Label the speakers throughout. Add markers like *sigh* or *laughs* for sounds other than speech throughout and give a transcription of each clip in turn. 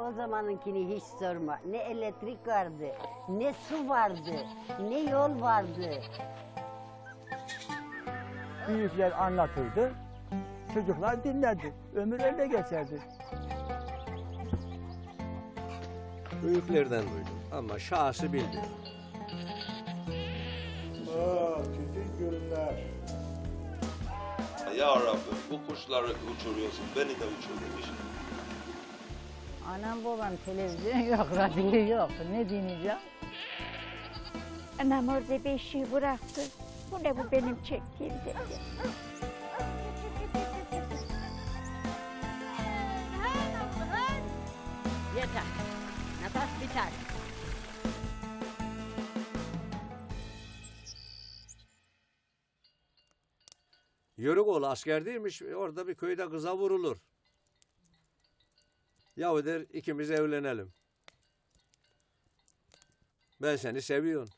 Speaker 1: O zamanınkini hiç sorma. Ne elektrik vardı, ne su vardı, ne yol vardı.
Speaker 2: Büyükler anlatırdı. Çocuklar dinlerdi. Ömür öyle geçerdi.
Speaker 3: Büyüklerden duydum ama şahsı bilmiyorum.
Speaker 4: Aa, çetin görünler.
Speaker 5: Ya Rabbim bu kuşları uçuruyorsun, beni de uçur demiş.
Speaker 6: Anam babam televizyon *laughs* yok, radyo yok. Ne dinleyeceğim?
Speaker 7: Anam orada beşiği bıraktı. Bu ne bu benim çektiğim dedi.
Speaker 1: Yeter. Nefes biter.
Speaker 3: Yörükoğlu asker değilmiş. Orada bir köyde kıza vurulur. Yahu der ikimiz evlenelim. Ben seni seviyorum.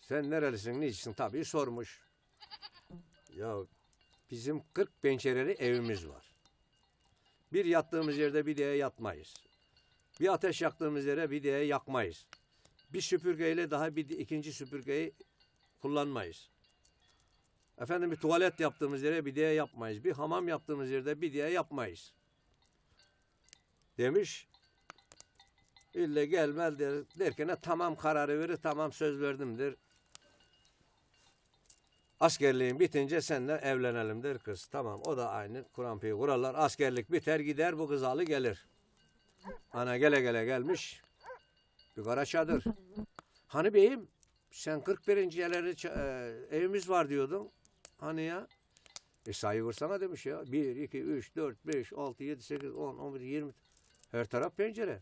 Speaker 3: Sen nerelisin, niçin? Tabii sormuş. Ya bizim 40 pencereli evimiz var. Bir yattığımız yerde bir diye yatmayız. Bir ateş yaktığımız yere bir diye yakmayız. Bir süpürgeyle daha bir ikinci süpürgeyi kullanmayız. Efendim bir tuvalet yaptığımız yere bir diye yapmayız. Bir hamam yaptığımız yerde bir diye yapmayız. Demiş. İlle gelmez der, derken tamam kararı verir, tamam söz verdim der. Askerliğin bitince seninle evlenelim der kız. Tamam o da aynı kurampiyi kurarlar. Askerlik biter gider bu kız alı gelir. Ana gele gele gelmiş. Bir kara çadır. Hani beyim sen 41. yerleri e, evimiz var diyordun. Hani ya? E sayı vursana demiş ya. 1, 2, 3, 4, 5, 6, 7, 8, 10, 11, 20. Her taraf pencere.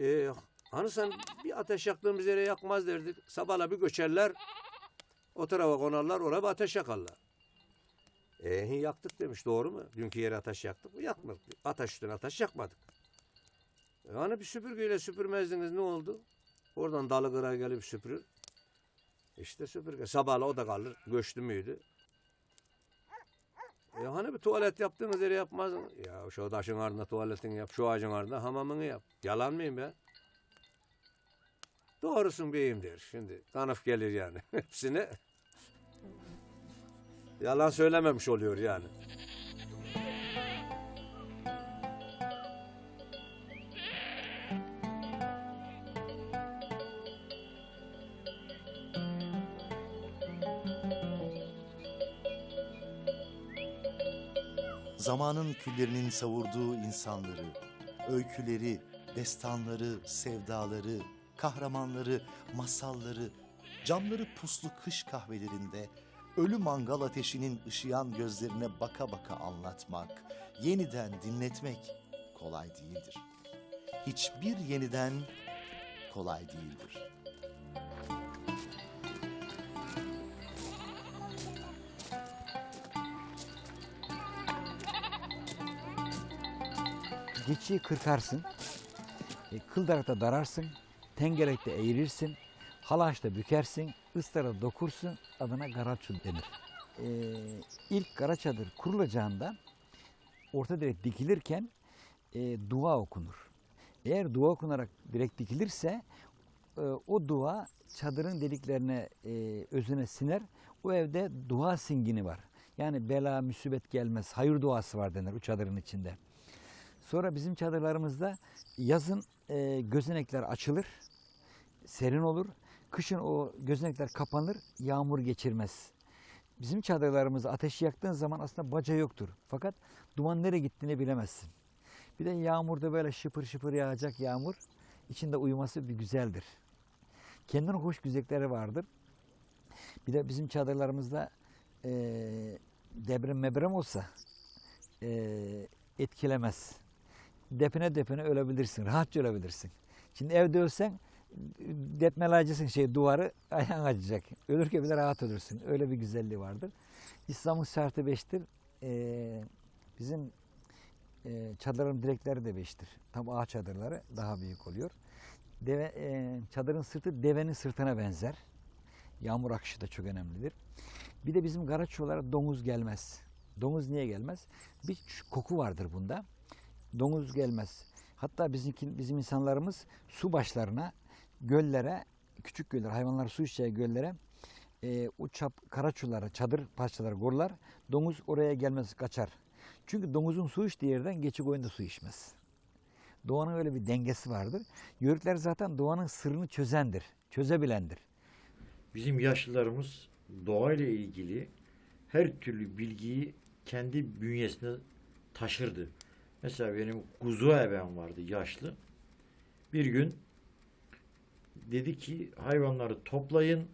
Speaker 3: E, hani sen bir ateş yaktığımız yere yakmaz derdik. Sabahla bir göçerler. O tarafa konarlar, oraya bir ateş yakarlar. E yaktık demiş, doğru mu? Dünkü yere ateş yaktık mı? Yakmadık. Ateş üstüne ateş yakmadık. E hani bir süpürgeyle süpürmezdiniz ne oldu? Oradan dalı kırar gelip süpürür. İşte süpürge. Sabahla o da kalır. Göçtü müydü? E hani bir tuvalet yaptığınız yere yapmaz mı? Ya şu taşın ardında tuvaletini yap, şu ağacın ardında hamamını yap. Yalan mıyım ben? Doğrusun beyim der. Şimdi tanıf gelir yani. *laughs* Hepsine yalan söylememiş oluyor yani.
Speaker 8: Zamanın küllerinin savurduğu insanları, öyküleri, destanları, sevdaları, kahramanları, masalları, camları puslu kış kahvelerinde, ölü mangal ateşinin ışıyan gözlerine baka baka anlatmak, yeniden dinletmek kolay değildir. Hiçbir yeniden kolay değildir.
Speaker 9: Geçiyi kırkarsın, e, kıldarakta dararsın, tengerekte eğirirsin, halaşta bükersin, ıstara dokursun, adına garaçul denir. E, ilk kara çadır kurulacağında orta direk dikilirken e, dua okunur. Eğer dua okunarak direkt dikilirse e, o dua çadırın deliklerine e, özüne siner. O evde dua singini var. Yani bela, musibet gelmez. Hayır duası var denir o çadırın içinde. Sonra bizim çadırlarımızda yazın e, gözenekler açılır, serin olur. Kışın o gözenekler kapanır, yağmur geçirmez. Bizim çadırlarımızda ateşi yaktığın zaman aslında baca yoktur. Fakat duman nereye gittiğini bilemezsin. Bir de yağmurda böyle şıpır şıpır yağacak yağmur, içinde uyuması bir güzeldir. Kendine hoş güzellikleri vardır. Bir de bizim çadırlarımızda e, deprem mebrem olsa e, etkilemez depine depine ölebilirsin. Rahatça ölebilirsin. Şimdi evde ölsen depmelacısın şey duvarı ayağın acıyacak. Ölürken bile rahat ölürsün. Öyle bir güzelliği vardır. İslam'ın şartı beştir. Ee, bizim e, çadırların direkleri de beştir. Tam ağaç çadırları daha büyük oluyor. Deve, e, çadırın sırtı devenin sırtına benzer. Yağmur akışı da çok önemlidir. Bir de bizim Garaçolara domuz gelmez. Domuz niye gelmez? Bir koku vardır bunda. Domuz gelmez. Hatta bizimki, bizim insanlarımız su başlarına, göllere, küçük göller, hayvanlar su içeceği göllere e, uçap karaçulara, çadır parçaları korlar. Domuz oraya gelmez, kaçar. Çünkü domuzun su içtiği yerden geçi koyun da su içmez. Doğanın öyle bir dengesi vardır. Yörükler zaten doğanın sırrını çözendir, çözebilendir.
Speaker 10: Bizim yaşlılarımız doğayla ilgili her türlü bilgiyi kendi bünyesine taşırdı. Mesela benim kuzu ebem vardı yaşlı. Bir gün dedi ki hayvanları toplayın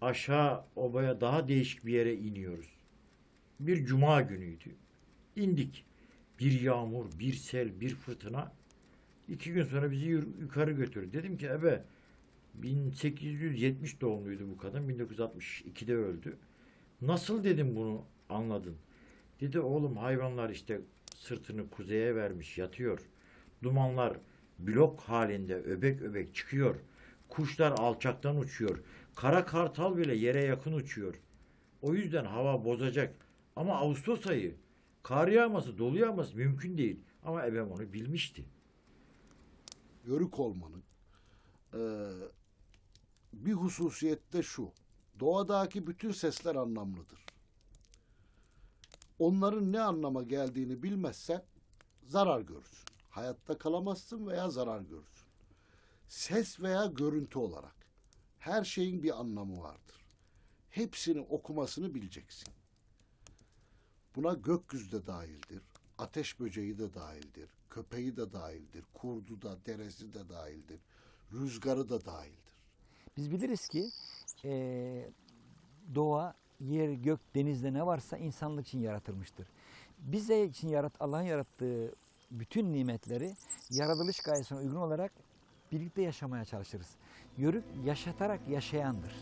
Speaker 10: aşağı obaya daha değişik bir yere iniyoruz. Bir cuma günüydü. İndik. Bir yağmur, bir sel, bir fırtına. İki gün sonra bizi yukarı götürdü. Dedim ki ebe 1870 doğumluydu bu kadın. 1962'de öldü. Nasıl dedim bunu anladın? Dedi oğlum hayvanlar işte sırtını kuzeye vermiş yatıyor. Dumanlar blok halinde öbek öbek çıkıyor. Kuşlar alçaktan uçuyor. Kara kartal bile yere yakın uçuyor. O yüzden hava bozacak. Ama Ağustos ayı kar yağması, dolu yağması mümkün değil. Ama ebem onu bilmişti.
Speaker 4: Yörük olmanın eee, bir hususiyette şu. Doğadaki bütün sesler anlamlıdır. Onların ne anlama geldiğini bilmezsen zarar görürsün. Hayatta kalamazsın veya zarar görürsün. Ses veya görüntü olarak her şeyin bir anlamı vardır. Hepsini okumasını bileceksin. Buna gökyüzü de dahildir, ateş böceği de dahildir, köpeği de dahildir, kurdu da, deresi de dahildir, rüzgarı da dahildir.
Speaker 9: Biz biliriz ki eee, doğa, yer, gök, denizde ne varsa insanlık için yaratılmıştır. Bize için yarat Allah'ın yarattığı bütün nimetleri yaratılış gayesine uygun olarak birlikte yaşamaya çalışırız. Yörük yaşatarak yaşayandır.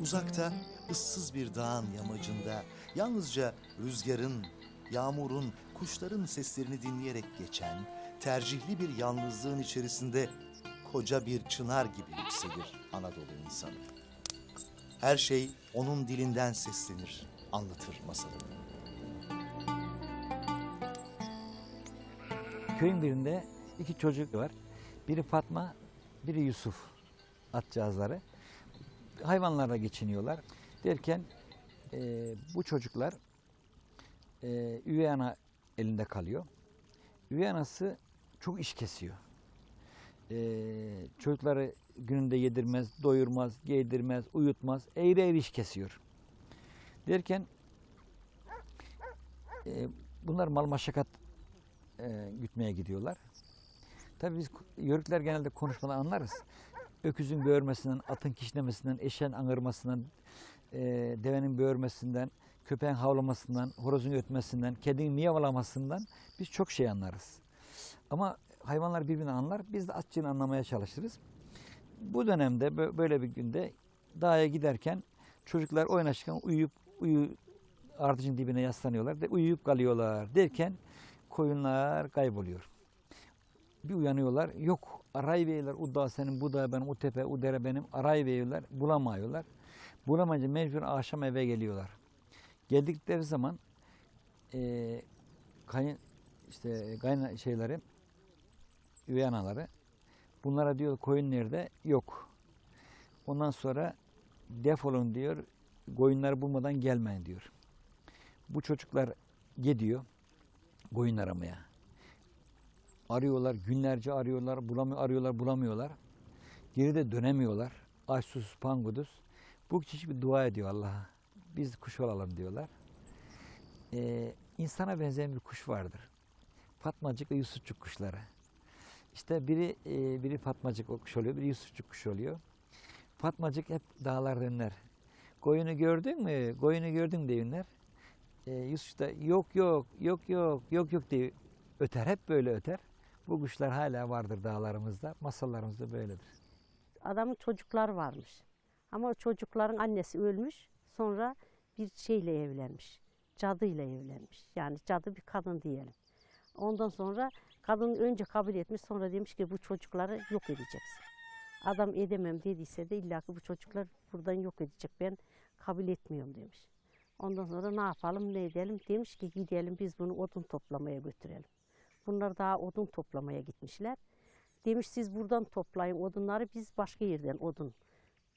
Speaker 8: Uzakta, ıssız bir dağın yamacında yalnızca rüzgarın, yağmurun, kuşların seslerini dinleyerek geçen, tercihli bir yalnızlığın içerisinde koca bir çınar gibi yükselir Anadolu insanı. Her şey onun dilinden seslenir, anlatır masalını.
Speaker 9: Köyün birinde iki çocuk var. Biri Fatma, biri Yusuf. Atcağızları. Hayvanlarla geçiniyorlar. Derken e, bu çocuklar e, üvey ana elinde kalıyor. Üvey anası çok iş kesiyor. E, çocukları gününde yedirmez, doyurmaz, giydirmez, uyutmaz. Eğri eğri iş kesiyor. Derken e, bunlar mal maşakat e, gütmeye gidiyorlar. Tabii biz yörükler genelde konuşmadan anlarız. Öküzün böğürmesinden, atın kişnemesinden, eşeğin angırmasından, e, devenin böğürmesinden, köpeğin havlamasından, horozun ötmesinden, kedinin miyavlamasından biz çok şey anlarız. Ama hayvanlar birbirini anlar, biz de atçığını anlamaya çalışırız. Bu dönemde bö- böyle bir günde dağa giderken çocuklar oynaşırken uyuyup uyu ardıcın dibine yaslanıyorlar ve uyuyup kalıyorlar derken koyunlar kayboluyor. Bir uyanıyorlar. Yok arayıveriyorlar. O dağ senin, bu dağ benim, o tepe, o dere benim. Arayıveriyorlar. Bulamıyorlar. Bulamayınca mecbur akşam eve geliyorlar. Geldikleri zaman eee kayın işte kayın şeyleri üvey anaları bunlara diyor koyun nerede? Yok. Ondan sonra defolun diyor. Koyunları bulmadan gelmeyin diyor. Bu çocuklar gidiyor koyun aramaya. Arıyorlar, günlerce arıyorlar, bulamıyor, arıyorlar, bulamıyorlar. Geri de dönemiyorlar. Açsus, pangudus. Bu kişi bir dua ediyor Allah'a. Biz kuş olalım diyorlar. Ee, insana benzeyen bir kuş vardır. Fatmacık ve Yusufçuk kuşları. İşte biri e, biri Fatmacık kuş oluyor, biri Yusufçuk kuş oluyor. Fatmacık hep dağlarda inler. Koyunu gördün mü? Koyunu gördün de inler. Ee, Yusuf da yok yok yok yok yok yok diye öter. Hep böyle öter. Bu kuşlar hala vardır dağlarımızda. Masallarımızda böyledir.
Speaker 11: adamın çocuklar varmış. Ama çocukların annesi ölmüş. Sonra bir şeyle evlenmiş. Cadıyla evlenmiş. Yani cadı bir kadın diyelim. Ondan sonra kadın önce kabul etmiş. Sonra demiş ki bu çocukları yok edeceksin. Adam edemem dediyse de illaki bu çocuklar buradan yok edecek. Ben kabul etmiyorum demiş. Ondan sonra ne yapalım ne edelim demiş ki gidelim biz bunu odun toplamaya götürelim. Bunlar daha odun toplamaya gitmişler. Demiş siz buradan toplayın odunları biz başka yerden odun.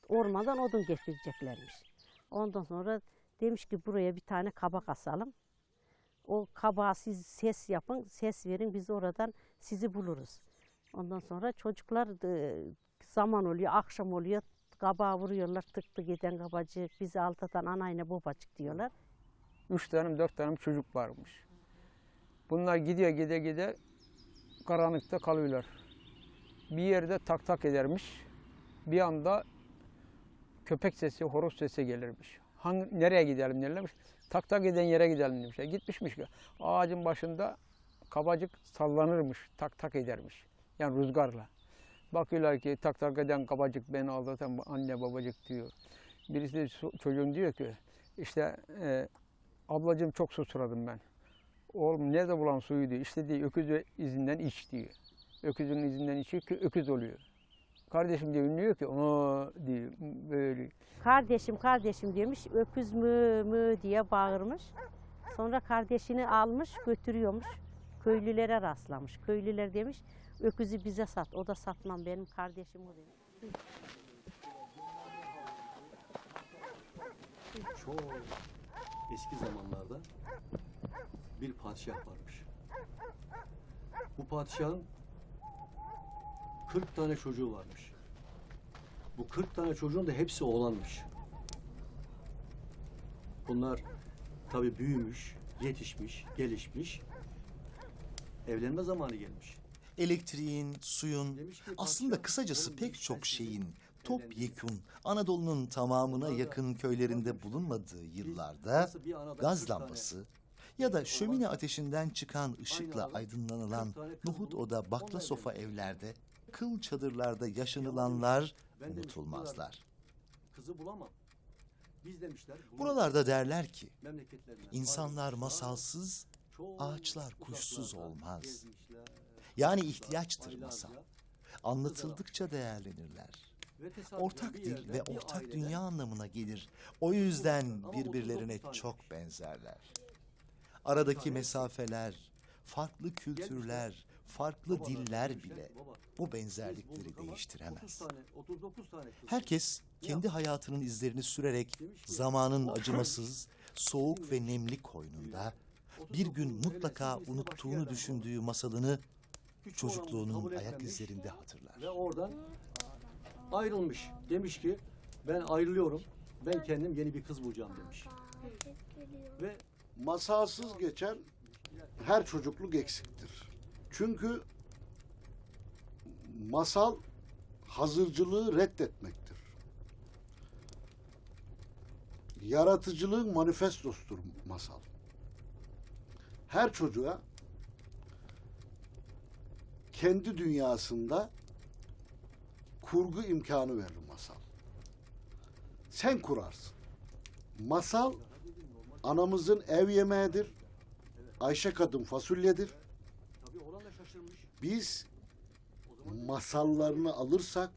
Speaker 11: Ormandan odun getireceklermiş. Ondan sonra demiş ki buraya bir tane kabak asalım. O kabağa siz ses yapın, ses verin biz oradan sizi buluruz. Ondan sonra çocuklar e, zaman oluyor, akşam oluyor. Kabağa vuruyorlar, tıktı giden kabacık, bizi altıdan anayla babacık diyorlar.
Speaker 2: Üç tane dört tane çocuk varmış. Bunlar gidiyor gide gide karanlıkta kalıyorlar. Bir yerde tak tak edermiş. Bir anda köpek sesi, horoz sesi gelirmiş. Hangi, nereye gidelim derlermiş. Tak tak eden yere gidelim demişler. Gitmişmiş ki ağacın başında kabacık sallanırmış, tak tak edermiş. Yani rüzgarla. Bakıyorlar ki tak tak eden kabacık beni aldatan anne babacık diyor. Birisi de çocuğun diyor ki işte e, ablacığım çok susuradım ben. Oğlum nerede bulan suyu diyor. İşte diyor öküz izinden iç diyor. Öküzün izinden ki öküz oluyor. Kardeşim diyor ünlüyor ki o diyor böyle.
Speaker 11: Kardeşim kardeşim demiş, öküz mü mü diye bağırmış. Sonra kardeşini almış götürüyormuş. Köylülere rastlamış. Köylüler demiş, öküzü bize sat. O da satmam benim kardeşim o demiş.
Speaker 12: Çok eski zamanlarda bir padişah varmış. Bu padişahın 40 tane çocuğu varmış. Bu 40 tane çocuğun da hepsi oğlanmış. Bunlar tabi büyümüş, yetişmiş, gelişmiş. Evlenme zamanı gelmiş.
Speaker 8: Elektriğin, suyun,
Speaker 12: Demiş ki
Speaker 8: aslında kısacası pek çok şeyin topyekun Anadolu'nun tamamına yakın köylerinde bulunmadığı yıllarda gaz
Speaker 12: 40 tane
Speaker 8: lambası ya da şömine ateşinden çıkan ışıkla aydınlanılan
Speaker 12: 40 tane kız
Speaker 8: nohut oda bakla sofa evlerde, kıl çadırlarda yaşanılanlar unutulmazlar.
Speaker 12: Kızı bulamam. Biz demişler. bunu
Speaker 8: Buralarda derler ki
Speaker 12: memleketlerinden
Speaker 8: insanlar
Speaker 12: ayrılmışlar.
Speaker 8: masalsız,
Speaker 12: Çok
Speaker 8: ağaçlar kuşsuz olmaz.
Speaker 12: gezmişler,
Speaker 8: yani ihtiyaçtır masal. Anlatıldıkça değerlenirler.
Speaker 12: Ve tesadüfen
Speaker 8: Ortak
Speaker 12: bir
Speaker 8: dil ve
Speaker 12: bir
Speaker 8: ortak dünya anlamına gelir. O yüzden birbirlerine
Speaker 12: 39 taneymiş.
Speaker 8: çok benzerler. Aradaki mesafeler, farklı kültürler, farklı
Speaker 12: babalar
Speaker 8: diller
Speaker 12: demişler
Speaker 8: bile
Speaker 12: "Baba,
Speaker 8: bu benzerlikleri
Speaker 12: ama 30
Speaker 8: değiştiremez.
Speaker 12: tane, 39 tane.
Speaker 8: Herkes kendi
Speaker 12: yapalım?
Speaker 8: hayatının izlerini sürerek zamanın
Speaker 12: "O-
Speaker 8: acımasız, soğuk ve nemli koynunda
Speaker 12: 39
Speaker 8: bir gün mutlaka unuttuğunu düşündüğü masalını çocukluğunun ayak izlerinde hatırlar.
Speaker 12: Ve oradan ayrılmış. Demiş ki ben ayrılıyorum. Ben kendim yeni bir kız bulacağım demiş. Ve
Speaker 4: Masalsız geçen her çocukluk eksiktir. Çünkü masal hazırcılığı reddetmektir. Yaratıcılığın manifestosudur masal. Her çocuğa kendi dünyasında kurgu imkanı verir masal. Sen kurarsın. Masal anamızın ev yemeğidir. Ayşe kadın fasulyedir.
Speaker 12: tabii oğlan da şaşırmış.
Speaker 4: Biz masallarını alırsak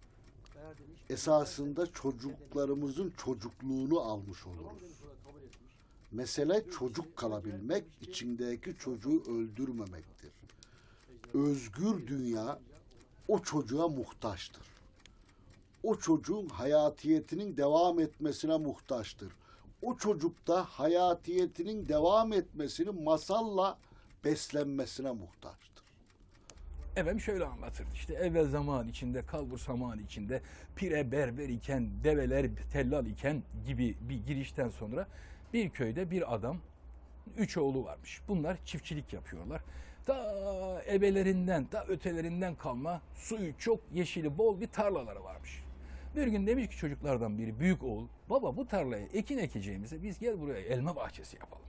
Speaker 4: esasında çocuklarımızın çocukluğunu almış oluruz. Mesele çocuk kalabilmek, içindeki çocuğu öldürmemektir. Özgür dünya o çocuğa muhtaçtır. O çocuğun hayatiyetinin devam etmesine muhtaçtır. O çocukta hayatiyetinin devam etmesini masalla beslenmesine muhtaçtır.
Speaker 13: Efendim şöyle anlatırdı işte evvel zaman içinde kalbur zaman içinde pire berber iken develer tellal iken gibi bir girişten sonra bir köyde bir adam üç oğlu varmış. Bunlar çiftçilik yapıyorlar. Ta ebelerinden, ta ötelerinden kalma suyu çok yeşili bol bir tarlaları varmış. Bir gün demiş ki çocuklardan biri büyük oğul baba bu tarlaya ekin ekeceğimize biz gel buraya elma bahçesi yapalım.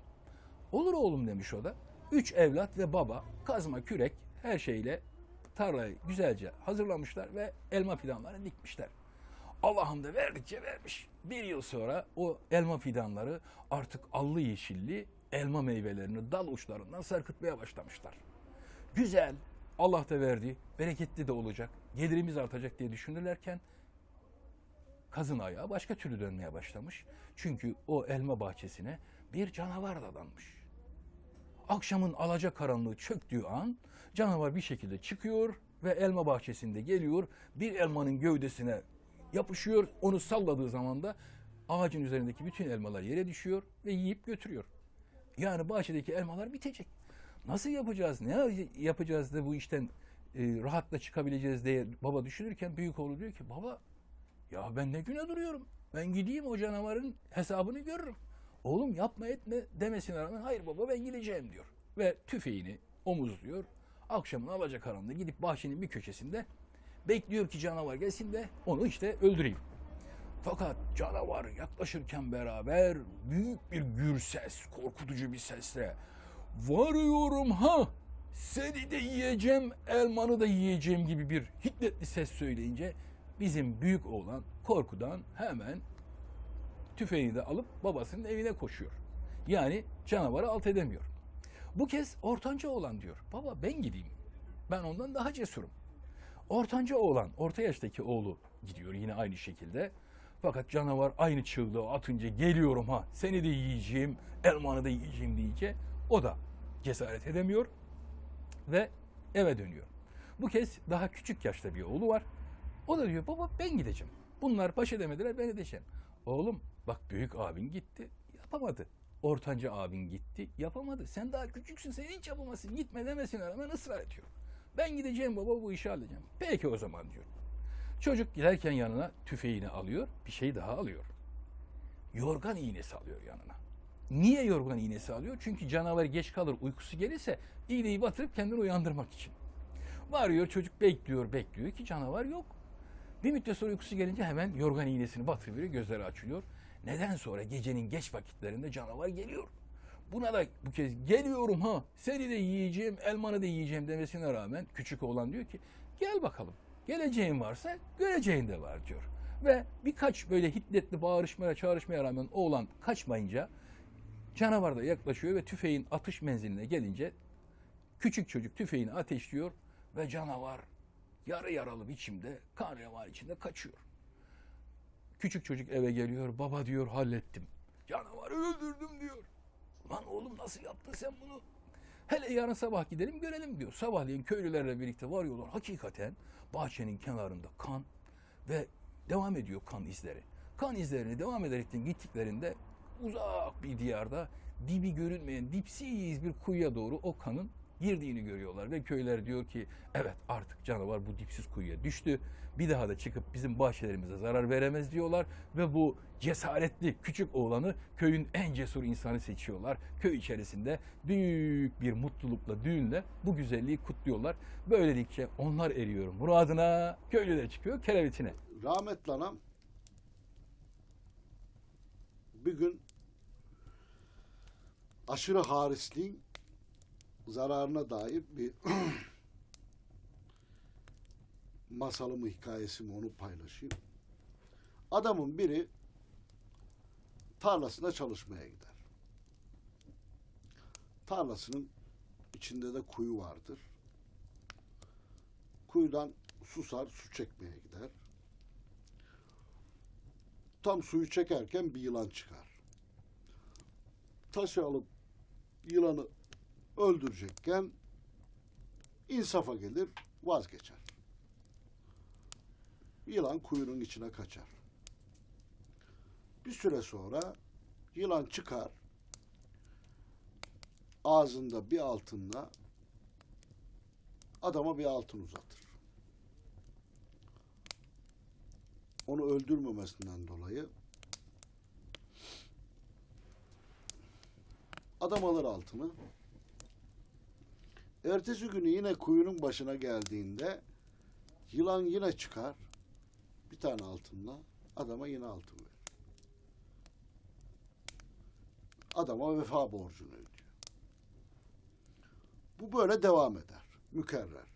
Speaker 13: Olur oğlum demiş o da. Üç evlat ve baba kazma kürek her şeyle tarlayı güzelce hazırlamışlar ve elma fidanlarını dikmişler. Allah'ım da verdikçe vermiş. Bir yıl sonra o elma fidanları artık allı yeşilli elma meyvelerini dal uçlarından sarkıtmaya başlamışlar. Güzel, Allah da verdi, bereketli de olacak. gelirimiz artacak diye düşünürlerken kazın ayağı başka türlü dönmeye başlamış. Çünkü o elma bahçesine bir canavar dadanmış. Akşamın alaca karanlığı çöktüğü an canavar bir şekilde çıkıyor ve elma bahçesinde geliyor. Bir elmanın gövdesine yapışıyor. Onu salladığı zaman da ağacın üzerindeki bütün elmalar yere düşüyor ve yiyip götürüyor. Yani bahçedeki elmalar bitecek. Nasıl yapacağız? Ne yapacağız da bu işten e, rahatla çıkabileceğiz diye baba düşünürken büyük oğlu diyor ki baba ya ben ne güne duruyorum. Ben gideyim o canavarın hesabını görürüm. Oğlum yapma etme demesine rağmen hayır baba ben gideceğim diyor. Ve tüfeğini omuzluyor. Akşamın alacakaranlığı gidip bahçenin bir köşesinde bekliyor ki canavar gelsin de onu işte öldüreyim. Fakat canavar yaklaşırken beraber büyük bir gür ses, korkutucu bir sesle varıyorum ha seni de yiyeceğim, elmanı da yiyeceğim gibi bir hiddetli ses söyleyince bizim büyük oğlan korkudan hemen tüfeğini de alıp babasının evine koşuyor. Yani canavarı alt edemiyor. Bu kez ortanca oğlan diyor. Baba ben gideyim. Ben ondan daha cesurum. Ortanca oğlan, orta yaştaki oğlu gidiyor yine aynı şekilde. Fakat canavar aynı çığlığı atınca geliyorum ha seni de yiyeceğim, elmanı da yiyeceğim deyince o da cesaret edemiyor ve eve dönüyor. Bu kez daha küçük yaşta bir oğlu var. O da diyor baba ben gideceğim. Bunlar baş edemediler ben edeceğim. Oğlum bak büyük abin gitti yapamadı. Ortanca abin gitti yapamadı. Sen daha küçüksün sen hiç yapamazsın. Gitme demesine rağmen ısrar ediyor. Ben gideceğim baba bu işi halledeceğim. Peki o zaman diyor. Çocuk giderken yanına tüfeğini alıyor bir şey daha alıyor. Yorgan iğnesi alıyor yanına. Niye yorgan iğnesi alıyor? Çünkü canavar geç kalır uykusu gelirse iğneyi batırıp kendini uyandırmak için. Varıyor çocuk bekliyor bekliyor ki canavar yok. Bir müddet sonra uykusu gelince hemen yorgan iğnesini batırıveriyor gözleri açılıyor. Neden sonra gecenin geç vakitlerinde canavar geliyor. Buna da bu kez geliyorum ha seni de yiyeceğim elmanı da yiyeceğim demesine rağmen küçük oğlan diyor ki gel bakalım geleceğin varsa göreceğin de var diyor. Ve birkaç böyle hiddetli bağırışmaya çağrışmaya rağmen oğlan kaçmayınca canavar da yaklaşıyor ve tüfeğin atış menziline gelince küçük çocuk tüfeğini ateşliyor ve canavar yarı yaralı biçimde kan içinde kaçıyor. Küçük çocuk eve geliyor. Baba diyor hallettim. Canavarı öldürdüm diyor. Lan oğlum nasıl yaptın sen bunu? Hele yarın sabah gidelim görelim diyor. Sabahleyin köylülerle birlikte varıyorlar. Hakikaten bahçenin kenarında kan ve devam ediyor kan izleri. Kan izlerini devam ederekten gittiklerinde uzak bir diyarda dibi görünmeyen dipsiz bir kuyuya doğru o kanın girdiğini görüyorlar ve köyler diyor ki evet artık canavar bu dipsiz kuyuya düştü. Bir daha da çıkıp bizim bahçelerimize zarar veremez diyorlar ve bu cesaretli küçük oğlanı köyün en cesur insanı seçiyorlar. Köy içerisinde büyük bir mutlulukla, düğünle bu güzelliği kutluyorlar. Böylelikle onlar eriyor muradına, köylü de çıkıyor kerevetine.
Speaker 4: Rahmetli anam bir gün aşırı harisliğin zararına dair bir *clears throat* masalımı, hikayesimi onu paylaşayım. Adamın biri tarlasında çalışmaya gider. Tarlasının içinde de kuyu vardır. Kuyudan susar, su çekmeye gider. Tam suyu çekerken bir yılan çıkar. Taşı alıp yılanı öldürecekken insafa gelir, vazgeçer. Yılan kuyunun içine kaçar. Bir süre sonra yılan çıkar, ağzında bir altınla adama bir altın uzatır. Onu öldürmemesinden dolayı adam alır altını. Ertesi günü yine kuyunun başına geldiğinde yılan yine çıkar. Bir tane altınla adama yine altın verir. Adama vefa borcunu ödüyor. Bu böyle devam eder. Mükerrer.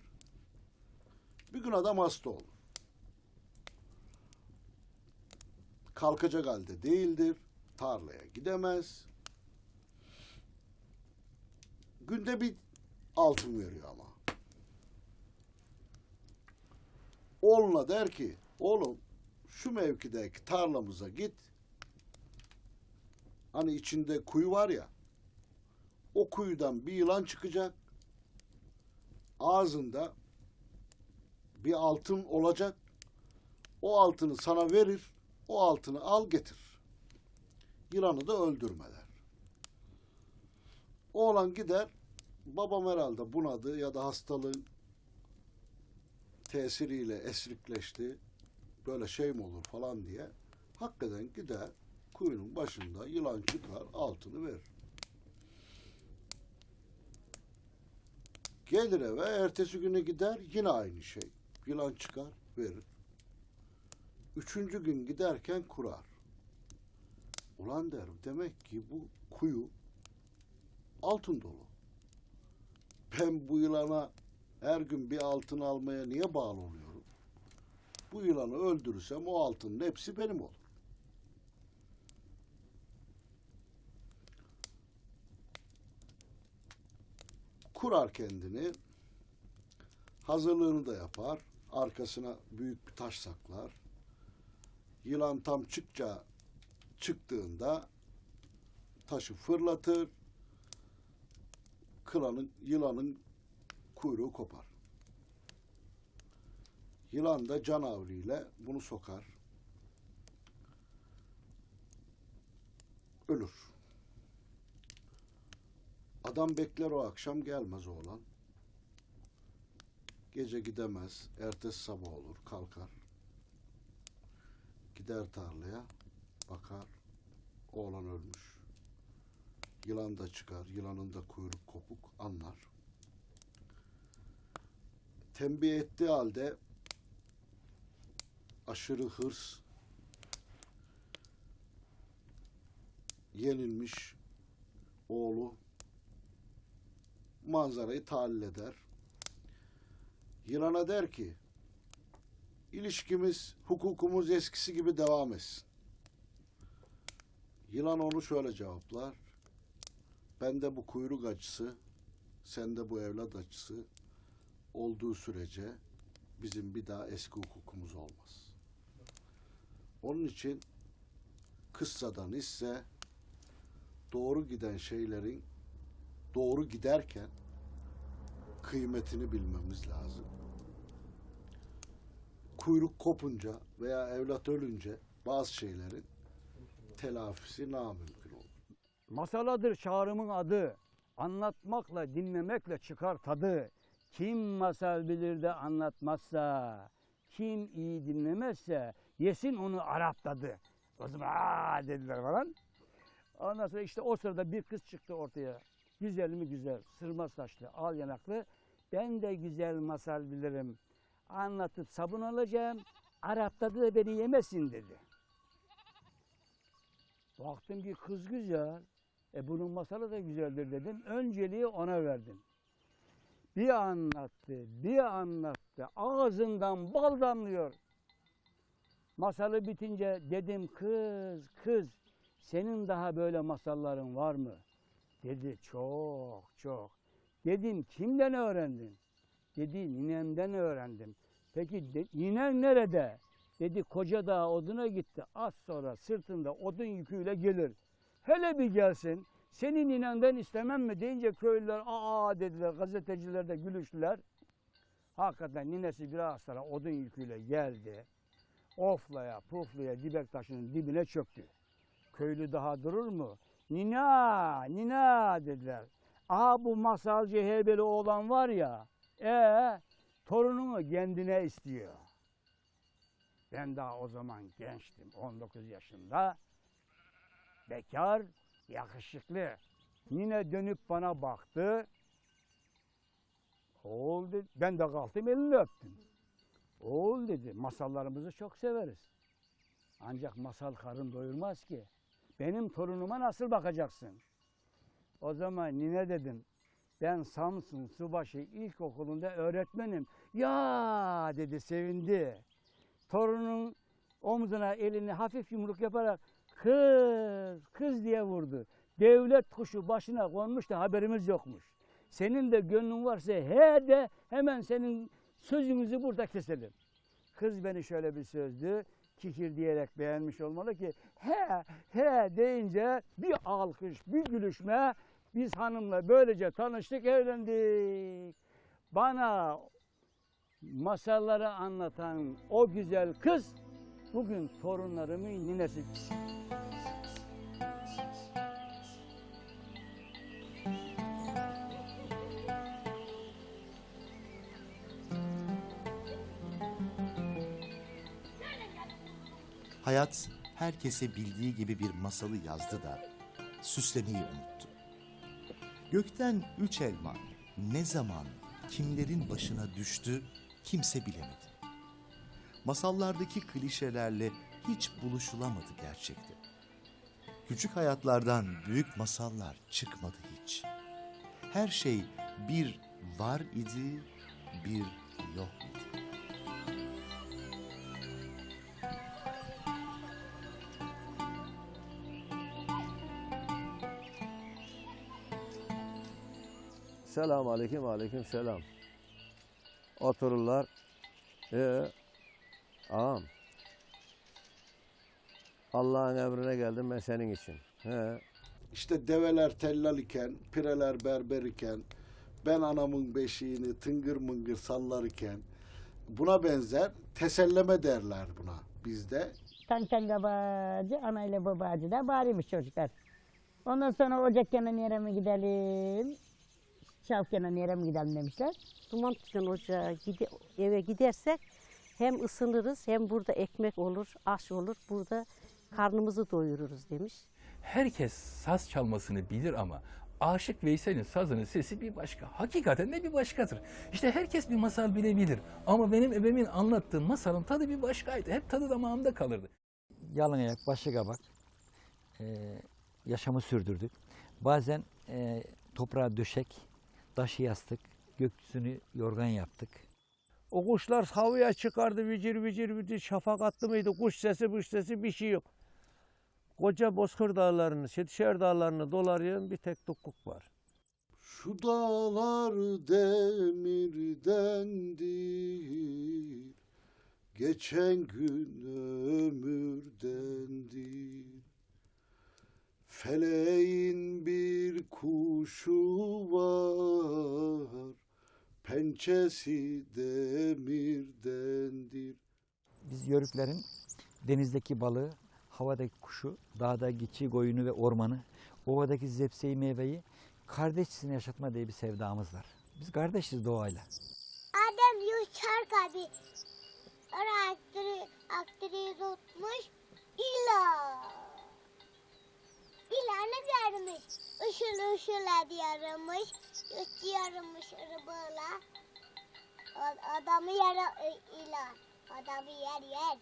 Speaker 4: Bir gün adam hasta olur. Kalkacak halde değildir. Tarlaya gidemez. Günde bir altın veriyor ama. Oğluna der ki oğlum şu mevkideki tarlamıza git. Hani içinde kuyu var ya. O kuyudan bir yılan çıkacak. Ağzında bir altın olacak. O altını sana verir. O altını al getir. Yılanı da öldürmeler. Oğlan gider. Babam herhalde bunadı ya da hastalığın tesiriyle esrikleşti. Böyle şey mi olur falan diye. Hakikaten gider kuyunun başında yılan çıkar altını verir. Gelir eve ertesi güne gider yine aynı şey. Yılan çıkar verir. Üçüncü gün giderken kurar. Ulan derim demek ki bu kuyu altın dolu. Ben bu yılana her gün bir altın almaya niye bağlı oluyorum? Bu yılanı öldürürsem o altının hepsi benim olur. Kurar kendini. Hazırlığını da yapar. Arkasına büyük bir taş saklar. Yılan tam çıkça çıktığında taşı fırlatır. Kılanın, yılanın kuyruğu kopar. Yılan da canavriyle bunu sokar. Ölür. Adam bekler o akşam gelmez oğlan. Gece gidemez. Ertesi sabah olur kalkar. Gider tarlaya bakar. Oğlan ölmüş. Yılan da çıkar. Yılanın da kuyruk kopuk anlar. Tembih ettiği halde aşırı hırs yenilmiş oğlu manzarayı tahlil eder. Yılana der ki ilişkimiz, hukukumuz eskisi gibi devam etsin. Yılan onu şöyle cevaplar. Bende bu kuyruk acısı, sende bu evlat acısı olduğu sürece bizim bir daha eski hukukumuz olmaz. Onun için kıssadan ise doğru giden şeylerin doğru giderken kıymetini bilmemiz lazım. Kuyruk kopunca veya evlat ölünce bazı şeylerin telafisi namümkün olur.
Speaker 14: Masaladır çağrımın adı. Anlatmakla dinlemekle çıkar tadı. Kim masal bilir de anlatmazsa, kim iyi dinlemezse yesin onu Arap tadı. O zaman aa dediler falan. Ondan sonra işte o sırada bir kız çıktı ortaya. Güzel mi güzel, sırma saçlı, al yanaklı. Ben de güzel masal bilirim. Anlatıp sabun alacağım. Arap tadı da beni yemesin dedi. Baktım ki kız güzel. E bunun masalı da güzeldir dedim. Önceliği ona verdim. Bir anlattı, bir anlattı. Ağzından bal damlıyor. Masalı bitince dedim kız, kız senin daha böyle masalların var mı? Dedi çok çok. Dedim kimden öğrendin? Dedi ninemden öğrendim. Peki de, ninen nerede? Dedi koca dağ oduna gitti. Az sonra sırtında odun yüküyle gelir. Hele bir gelsin. Senin ninenden istemem mi deyince köylüler aa dediler. Gazeteciler de gülüştüler. Hakikaten ninesi biraz sonra odun yüküyle geldi. Oflaya puflaya dibek taşının dibine çöktü. Köylü daha durur mu? Nina, Nina dediler. Aha bu masalcı heybeli oğlan var ya. E torununu kendine istiyor. Ben daha o zaman gençtim. 19 yaşında. Bekar, yakışıklı. Yine dönüp bana baktı. Oğul dedi. Ben de kalktım elini öptüm. Oğul dedi masallarımızı çok severiz. Ancak masal karın doyurmaz ki. Benim torunuma nasıl bakacaksın? O zaman nine dedim. Ben Samsun Subaşı İlkokulu'nda öğretmenim. Ya dedi sevindi. Torunun omzuna elini hafif yumruk yaparak kız kız diye vurdu. Devlet kuşu başına konmuş da haberimiz yokmuş. Senin de gönlün varsa he de hemen senin sözümüzü burada keselim. Kız beni şöyle bir sözdü. Kikir diyerek beğenmiş olmalı ki he he deyince bir alkış bir gülüşme biz hanımla böylece tanıştık evlendik. Bana masalları anlatan o güzel kız bugün torunlarımın ninesi.
Speaker 8: Hayat herkese bildiği gibi bir masalı yazdı da süslemeyi unuttu. Gökten üç elma ne zaman kimlerin başına düştü kimse bilemedi. Masallardaki klişelerle hiç buluşulamadı gerçekte. Küçük hayatlardan büyük masallar çıkmadı hiç. Her şey bir var idi, bir yok idi.
Speaker 3: Selam aleyküm aleyküm selam. Otururlar. Ee, ağam. Allah'ın emrine geldim ben senin için. He.
Speaker 4: İşte develer tellal iken, pireler berber iken, ben anamın beşiğini tıngır mıngır sallar iken, buna benzer teselleme derler buna bizde.
Speaker 15: Kankan babacı, anayla babacı da bağırmış çocuklar. Ondan sonra ocak kenan yere mi gidelim, şaf kenan yere mi gidelim demişler.
Speaker 11: Duman tüten ocağa gide, eve gidersek hem ısınırız hem burada ekmek olur, aş olur. Burada karnımızı doyururuz demiş.
Speaker 13: Herkes saz çalmasını bilir ama Aşık Veysel'in sazının sesi bir başka. Hakikaten de bir başkadır. İşte herkes bir masal bilebilir. Ama benim ebemin anlattığı masalın tadı bir başkaydı. Hep tadı damağımda kalırdı.
Speaker 9: Yalın ayak, başı kabak e, yaşamı sürdürdük. Bazen e, toprağa döşek, taşı yastık, gökyüzünü yorgan yaptık.
Speaker 2: O kuşlar havaya çıkardı vicir vicir vicir şafak attı mıydı kuş sesi kuş sesi bir şey yok. Koca Bozkır dağlarını, Şetişer dağlarını dolarıyorum bir tek dokuk var.
Speaker 4: Şu dağlar demirdendir, geçen gün ömürdendir. Feleğin bir kuşu var, pençesi demirdendir.
Speaker 9: Biz yörüklerin denizdeki balığı, havadaki kuşu, dağdaki çiğ koyunu ve ormanı, ovadaki zepseyi meyveyi kardeşçesine yaşatma diye bir sevdamız var. Biz kardeşiz doğayla.
Speaker 16: Adem Yuşar abi. Ara aktörü, aktörü tutmuş. İla. İla ne vermiş? Işıl ışıl ediyormuş. Üstüyormuş arabayla. Adamı yer ila. Adamı yer yer.